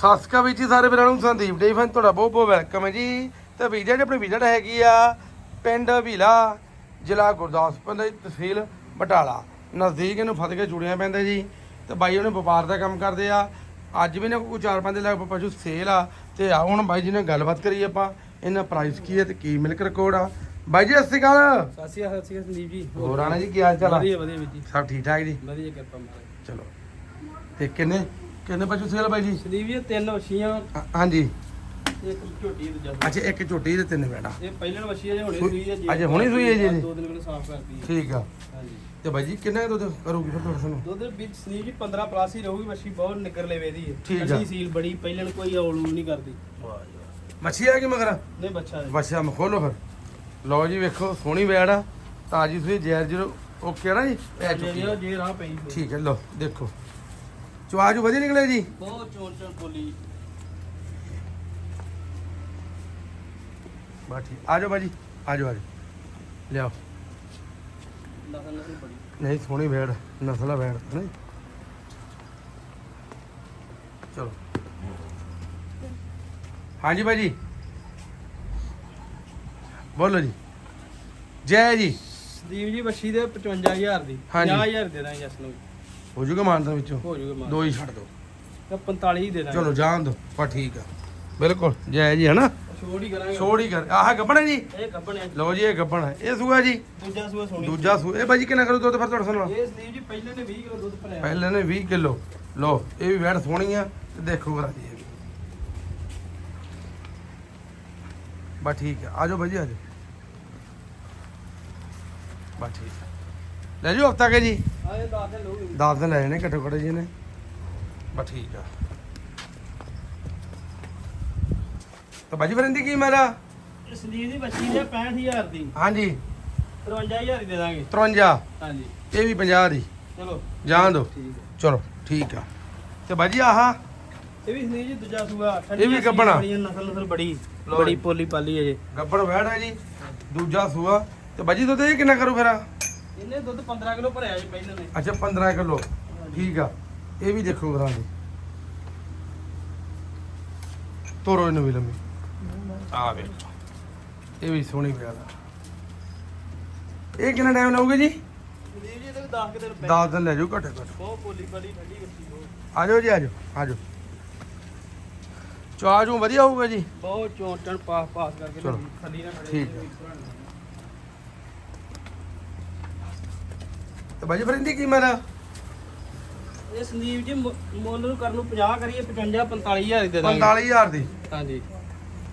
ਸਾਸਕਾ ਵਿੱਚ ਹੀ ਸਾਰੇ ਵੀਰਾਂ ਨੂੰ ਸੰਦੀਪ ਡੇਫਨ ਤੁਹਾਡਾ ਬਹੁਤ ਬਹੁਤ ਵੈਲਕਮ ਹੈ ਜੀ। ਤੇ ਵੀਜ਼ਾ ਜੀ ਆਪਣੀ ਵਿਜ਼ਿਟ ਹੈਗੀ ਆ ਪਿੰਡ ਭੀਲਾ ਜ਼ਿਲ੍ਹਾ ਗੁਰਦਾਸਪੁਰ ਦੀ ਤਹਿਸੀਲ ਬਟਾਲਾ। ਨਜ਼ਦੀਕ ਇਹਨੂੰ ਫਤਿਹਗੜ੍ਹ ਚੂੜੀਆਂ ਪੈਂਦਾ ਜੀ। ਤੇ ਬਾਈ ਉਹਨੇ ਵਪਾਰ ਦਾ ਕੰਮ ਕਰਦੇ ਆ। ਅੱਜ ਵੀ ਨੇ ਕੋਈ ਚਾਰ ਪੰਜ ਦੇ ਲਗਭਗ ਪਸ਼ੂ ਸੇਲ ਆ। ਤੇ ਆ ਹੁਣ ਬਾਈ ਜੀ ਨਾਲ ਗੱਲਬਾਤ ਕਰੀਏ ਆਪਾਂ। ਇਹਨਾਂ ਪ੍ਰਾਈਸ ਕੀ ਹੈ ਤੇ ਕੀ ਮਿਲਕ ਰਿਕਾਰਡ ਆ। ਬਾਈ ਜੀ ਸਤਿ ਸ਼੍ਰੀ ਅਕਾਲ। ਸਤਿ ਸ਼੍ਰੀ ਅਕਾਲ ਸੰਦੀਪ ਜੀ। ਹੋਰ ਆਣਾ ਜੀ ਕੀ ਹਾਲ ਚਾਲ ਆ? ਵਧੀਆ ਵਧੀਆ ਜੀ। ਸਭ ਠੀਕ ਠਾਕ ਜੀ? ਵਧੀਆ ਕਿਰਪਾ ਮਾਰੇ ਚਲੋ। ਤੇ ਕਿੰਨੇ ਕਿੰਨੇ ਪਸ਼ੂ ਸੇਲ ਬਾਈ ਜੀ? ਸੰਦੀਪ ਜੀ ਤਿੰਨ ਵਛੀਆਂ। ਹਾਂ- ਹਾਂਜੀ। ਇੱਕ ਝੋਟੀ ਦੂਜਾ ਅੱਛਾ ਇੱਕ ਝੋਟੀ ਦੇ ਤਿੰਨ ਬੈਣਾ ਇਹ ਪਹਿਲਣ ਵਛੀ ਹੈ ਜੇ ਹੁਣੇ ਸੂਈ ਹੈ ਜੀ। ਅੱਛਾ, ਹੁਣੀ ਸੂਈ ਹੈ ਜੀ ਇਹਦੀ? ਦੋ ਦਿਨ ਪਹਿਲਾਂ ਸਾਫ਼ ਕਰਤੀ ਹੈ ਠੀਕ ਆ। ਹਾਂਜੀ। ਤੇ ਬਾਈ ਜੀ ਕਿੰਨਾ ਕੁ ਦੁੱਧ ਕਰੂਗੀ ਫਿਰ ਤੁਹਾਡੇ ਸਾਨੂੰ ਦੁੱਧ ਵਿੱਚ ਸੰਦੀਪ ਜੀ 15 ਪਲੱਸ ਹੀ ਰਹੂਗੀ ਵਛੀ ਬਹੁਤ ਨਿਕਰ ਲੈਵੇ ਦੀ ਹੈ ਠੀਕ ਆ। ਸੀਲ ਬੜੀ ਪਹਿਲਣ ਕੋਈ ਔਲੂ ਨਹੀਂ ਕਰਦੀ। ਮੱਛੀ ਆ ਗਈ ਮਗਰ? ਨਹੀਂ ਬੱਚਾ ਹੈ ਬੱਚਾ ਮ ਖੋਲੋ ਫਿਰ। ਲਓ ਜੀ ਵੇਖੋ ਸੋਹਣੀ ਵੈੜ ਆ। ਤਾਜੀ ਸੂਈ ਜੈਰ ਜੀਰੋ ਓਕੇ ਆ ਨਾ ਜੀ? ਪੈ ਚੁੱਕੀ ਆ। ਜੇ ਜੇ ਰਾਹ ਪਈ ਹੋਈ। ਠੀਕ ਹੈ ਲਓ ਦੇਖੋ। ਚਵਾਜੂ ਵਧੀਆ ਨਿਕਲੇ ਜੀ? ਬਹੁਤ ਚੋਰ ਚੋਰ ਬੋਲੀ। ਬਾ ਠੀਕ। ਆ ਜਾਓ ਬਾਜੀ ਆ ਜਾਓ ਆ ਜਾਓ। ਲਿਆਓ। ਨਸਲ ਨਸਲ ਬੜੀ ਨਹੀਂ ਸੋਹਣੀ ਵੈੜ ਨਸਲਾ ਵੈੜ ਨਹੀਂ ਚਲੋ। ਹਾਂਜੀ ਬਾਜੀ। ਬੋਲੋ ਜੀ। ਜੈ ਜੀ। ਸੰਦੀਪ ਜੀ ਵਛੀ ਦੇ 55000 ਦੀ। ਹਾਂਜੀ। 50000 ਦੇ ਦਾਂਗੇ ਜਸ ਨੂੰ ਹੋ ਜੂਗਾ ਮਾਨਤਾ ਵਿੱਚੋਂ? ਹੋ ਜੂਗਾ ਮਾਰ ਦੋ ਹੀ। ਛੱਡ ਦਿਓ ਤਾਂ 45 ਹੀ ਦੇ ਦਾਂਗੇ। ਚਲੋ ਜਾਣ ਦੋ। ਪਾ ਠੀਕ ਆ। ਬਿਲਕੁਲ ਜੈ ਜੀ ਹਨਾ? ਛੋੜ ਹੀ ਕਰਾਂਗੇ। ਛੋੜ ਹੀ ਕਰ। ਆਹ ਗੱਬਣ ਹੈ ਜੀ? ਇਹ ਕੱਪੜਿਆਂ ਲਓ ਜੀ ਇਹ ਗੱਬਣ ਹੈ। ਇਹ ਸੂਆ ਜੀ? ਦੂਜਾ ਸੂਆ ਸੋਣੀ ਦੂਜਾ ਸੂ ਇਹ ਬਾਜੀ ਕਿੰਨਾ ਕਰੂ ਦੁੱਧ ਫਿਰ ਤੁਹਾਡੇ ਸਾਨੂੰ ਇਹ ਸੰਦੀਪ ਜੀ ਪਹਿਲੇ ਨੇ 20 ਕਿਲੋ ਦੁੱਧ ਭਰਿਆ। ਪਹਿਲੇ ਨੇ 20 ਕਿਲੋ। ਲਓ ਇਹ ਵੀ ਵੈੜ ਸੋਹਣੀ ਆ ਤੇ ਦੇਖੋ ਕਰਾ ਜੀ ਬਾ ਠੀਕ ਆ। ਆਜੋ ਬਾਜੀ ਆਜੋ ਬਾ ਠੀਕ ਲੈ ਜਾਓ ਹਫਤਾ ਕੇ ਜੀ। ਆ ਇਹ ਦੱਸ ਦੇ ਲੋਕ 10 ਦਿਨ ਲੈ ਜਾਣੇ ਘੱਟੋ ਘੱਟ ਜੀ ਨੇ। ਬਾ ਠੀਕ ਆ। ਤਾਂ ਬਾਜੀ ਫਰੰਦੀ ਕੀ ਮੇਰਾ ਇਹ ਸੰਦੀਪ ਦੀ ਬੱਚੀ ਦੇ 65000 ਦੀ। ਹਾਂਜੀ। 53000 ਦੀ ਦੇ ਦਾਂਗੇ। 53 ਹਾਂਜੀ। ਇਹ ਵੀ 50 ਦੀ। ਚਲੋ। ਜਾਣ ਦਿਓ ਠੀਕ ਹੈ ਚਲੋ ਠੀਕ ਆ। ਤੇ ਬਾਜੀ ਆਹ। ਇਹ ਵੀ ਸੰਦੀਪ ਜੀ ਦੂਜਾ ਸੂਆ ਇਹ ਵੀ। ਬੜੀਆਂ ਨਸਲ ਨਸਲ ਬੜੀ ਲਓ ਬੜੀ ਜੀ। ਪੋਲੀ ਪਾਲੀ ਹੈ ਜੀ। ਗੱਬੜ ਵੈੜ ਹੈ ਜੀ ਦੂਜਾ ਸੂਆ। ਤੇ ਬਾਜੀ ਦੁੱਧ ਇਹ ਕਿੰਨਾ ਕਰੂ ਫਿਰ ਇਹਨੇ ਦੁੱਧ 15 ਕਿਲੋ ਭਰਿਆ ਜੀ ਪਹਿਲੇ ਨੇ। ਅੱਛਾ 15 ਕਿਲੋ। ਠੀਕ ਆ। ਇਹ ਵੀ ਦੇਖੋ ਕਰਾਂ ਦੇ। ਤੋਰੋ ਇਹਨੂੰ ਵੀ ਲੰਮੀ। ਆ ਵੇ ਇਹ ਵੀ ਸੋਹਣੀ ਵੈੜ ਆ। ਇਹ ਕਿੰਨਾ ਟਾਈਮ ਲਾਉਗੇ ਜੀ? ਜੀ ਇਹਦੇ ਵੀ 10 ਕਿ ਦਿਨ ਪਏ 10 ਦਿਨ ਲੈ ਜਾਓ ਘੱਟੋ ਘੱਟ। ਬਹੁਤ ਪੋਲੀ ਪਾਲੀ ਠੰਡੀ ਬੱਚੀ ਬਹੁਤ। ਆ ਜਾਓ ਜੀ ਆ ਜਾਓ ਆ ਜਾਓ। ਚਾਜੂ ਵਧੀਆ ਹੋਊਗਾ ਜੀ? ਬਹੁਤ ਚੋਂਟਣ ਪਾਸ ਪਾਸ ਕਰਕੇ ਚਲੋ। ਥੱਲੀ ਨਾ ਖੜੇ ਠੀਕ ਹੈ। ਤੇ ਬਾਜੀ ਫਰਿੰਦੀ ਕੀ ਮੇਰਾ ਇਹ ਸੰਦੀਪ ਜੀ ਮੁ- ਮੁੱਲ ਨੂੰ ਕਰਨ ਨੂੰ 50 ਕਰੀਏ 55 45000 ਦੀ ਦੇ ਦਾਂਗੇ। 45000 ਦੀ? ਹਾਂਜੀ।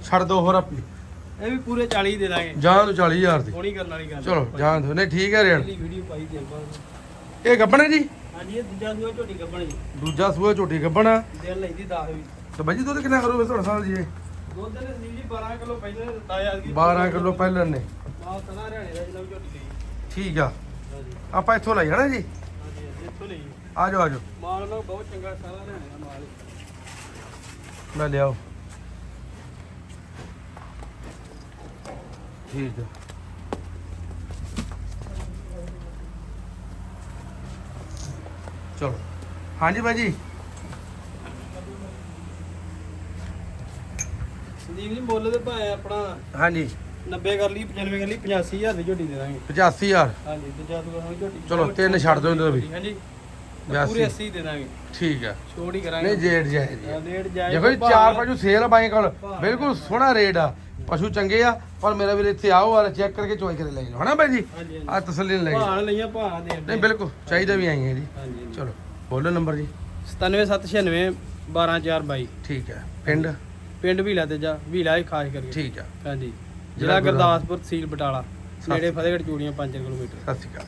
ਛੱਡ ਦੋ ਹੋਰ ਆਪੀ ਇਹ ਵੀ ਪੂਰੇ 40 ਦੇ ਦਾਂਗੇ। ਜਾਂ ਤੋਂ 40000 ਦੀ। ਹੋਣੀ ਕਰਨ ਵਾਲੀ ਗੱਲ। ਚਲੋ ਜਾਂ ਦੋ ਨਹੀਂ ਠੀਕ ਹੈ ਰੇਟ। ਪਹਿਲੀ ਵੀਡੀਓ ਪਾਈ ਦੇ ਬਾਅਦ ਇਹ ਗੱਬਣ ਹੈ ਜੀ? ਹਾਂਜੀ ਇਹ ਦੂਜਾ ਸੂਆ ਝੋਟੀ ਕੱਪਣੀ ਦੂਜਾ ਸੂਆ ਝੋਟੀ ਗੱਬਣ। ਆ ਦਿਲ ਲੈਂਦੀ 10 ਵੀ। ਤੇ ਬਾਜੀ ਦੁੱਧ ਕਿੰਨਾ ਕਰੋਗੇ ਤੁਹਾਡੇ ਸਾਲ ਜੀ ਇਹ? ਦੁੱਧ ਨੇ ਸੰਦੀਪ ਜੀ 12 ਕਿਲੋ ਪਹਿਲੇ ਦਿੱਤਾ ਯਾਰ 12 ਕਿਲੋ ਪਹਿਲਾਂ ਨੇ। ਮਾਲ ਤਨਾ ਹਰਿਆਣੇ ਦਾ ਜਿਹੜਾ ਝੋਟੀ ਠੀਕ ਆ। ਆਪਾਂ ਇੱਥੋਂ ਲੈ ਜਾਣਾ ਜੀ? ਹਾਂਜੀ ਇੱਥੋਂ ਲਈ। ਆ ਜਾਓ ਆ ਜਾਓ। ਮਾਲ ਨਾਲ ਬਹੁਤ ਚੰਗਾ ਸਾਰਾ ਦਾ ਮਾਲ। ਹੈ। ਲੈ ਲਿਆਓ। ਠੀਕ ਆ। ਚਲੋ। ਹਾਂਜੀ ਬਾਜੀ ਸੰਦੀਪ ਜੀ ਮੁੱਲ ਦੇ ਭਾਵੇਂ ਆਪਣਾ। ਹਾਂਜੀ। 90 ਕਰ ਲਈ 95 ਕਰ ਲਈ 85000 ਦੀ ਝੋਟੀ ਦੇ ਦਾਂਗੇ। 85000 ਹਾਂਜੀ ਦੂਜਾ ਸੂਆ ਹੋਣੀ ਝੋਟੀ ਚਲੋ, ਤਿੰਨ ਛੱਡ ਦਿਓ ਇਹਦੇ ਵੀ। ਹਾਂਜੀ 82 ਪੂਰੇ 80 ਦੇ ਦਾਂਗੇ। ਠੀਕ ਆ। ਛੋੜ ਹੀ ਕਰਾਂਗੇ। ਨਹੀਂ ਜੇੜ ਜਾਏ ਜੀ ਜਾਇਜ਼ ਦੇਖੋ ਜੀ ਭਾਅ ਚਾਰ। ਪਸ਼ੂ ਸੇਲ ਆ ਬਾਈ ਕੋਲ। ਬਿਲਕੁਲ ਸੋਹਣਾ ਰੇਟ ਆ। ਪਸ਼ੂ ਚੰਗੇ ਆ ਪਰ ਮੇਰਾ ਵੀਰ ਇੱਥੇ ਆਓ ਔਰ ਚੈੱਕ ਕਰਕੇ ਚੋਈ ਕੇ ਲੈ ਜਾਓ। ਹਨਾ ਬਾਈ ਜੀ? ਆ ਤਸੱਲੀ ਲੈ ਜਾਓ। ਭਾਣ ਲਈਆਂ ਭਾਣ ਦੇ ਨਹੀਂ ਬਿਲਕੁਲ ਚਾਹੀਦਾ ਵੀ ਆਈ ਹੈ ਜੀ ਚਲੋ ਬੋਲੋ ਨੰਬਰ ਜੀ। 97796 12422 ਠੀਕ ਹੈ ਪਿੰਡ? ਪਿੰਡ ਵੀਲਾ ਤੇ ਜਾ ਵੀਲਾ ਹੀ ਖਾਸ ਕਰਕੇ ਠੀਕ ਆ। ਹਾਂਜੀ। ਜ਼ਿਲ੍ਹਾ ਜ਼ਿਲ੍ਹਾ ਗੁਰਦਾਸਪੁਰ ਤਹਿਸੀਲ ਬਟਾਲਾ ਨੇੜੇ ਫਤਿਹਗੜ੍ਹ ਚੂੜੀਆਂ 5 ਕਿਲੋਮੀਟਰ। ਸਤਿ ਸ਼੍ਰੀ ਅਕਾਲ।